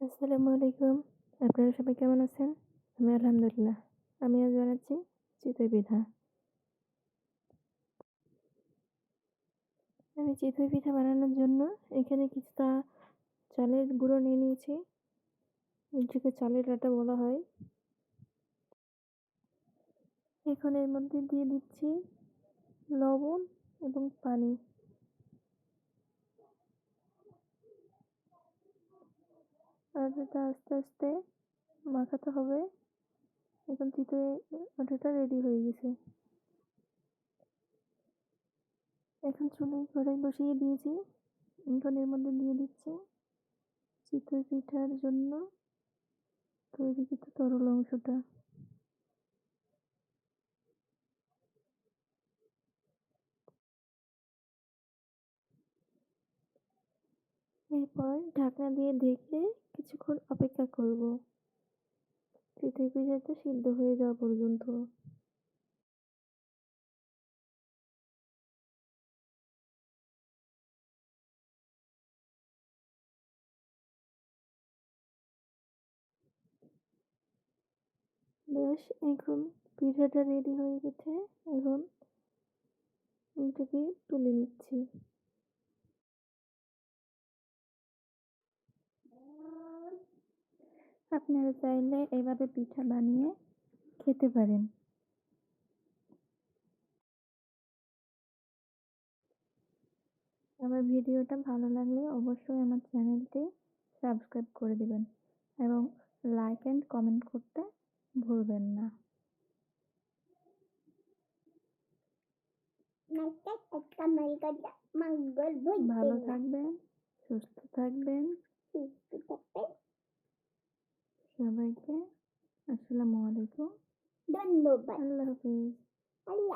আসসালামু আলাইকুম। আপনারা সবাই কেমন আছেন? আমি আলহামদুলিল্লাহ। আমি আজ বানাচ্ছি চিতই পিঠা। আমি চিতই পিঠা বানানোর জন্য এখানে কিছুটা চালের গুঁড়ো নিয়ে নিয়েছি। এটাকে চালের আটা বলা হয়। এখন এর মধ্যে দিয়ে দিচ্ছি লবণ এবং পানি। আর এটা আস্তে আস্তে মাখাতে হবে। এখন চিতই আটাটা রেডি হয়ে গেছে। এখন চুলায় কড়াই বসিয়ে দিয়েছি। এখন এর মধ্যে দিয়ে দিচ্ছি চিতই পিঠার জন্য। তৈরিকৃত তরল অংশটা। এরপর ঢাকনা দিয়ে ঢেকে কিছুক্ষণ অপেক্ষা করব। চিতই পিঠাটা সিদ্ধ হয়ে যাওয়া পর্যন্ত। বেশ, এখন পিঠাটা রেডি হয়ে গেছে। এখন এটাকে তুলে নিচ্ছি। আপনারা চাইলে এভাবে পিঠা বানিয়ে খেতে পারেন। আমার ভিডিওটা ভালো লাগলে অবশ্যই আমার চ্যানেলটি সাবস্ক্রাইব করে দিবেন এবং লাইক অ্যান্ড কমেন্ট করতে ভুলবেন না। ভালো থাকবেন। সুস্থ থাকবেন। সবাইকে আসসালামু আলাইকুম। ধন্যবাদ। আল্লাহ হাফিজ। আল্লাহ।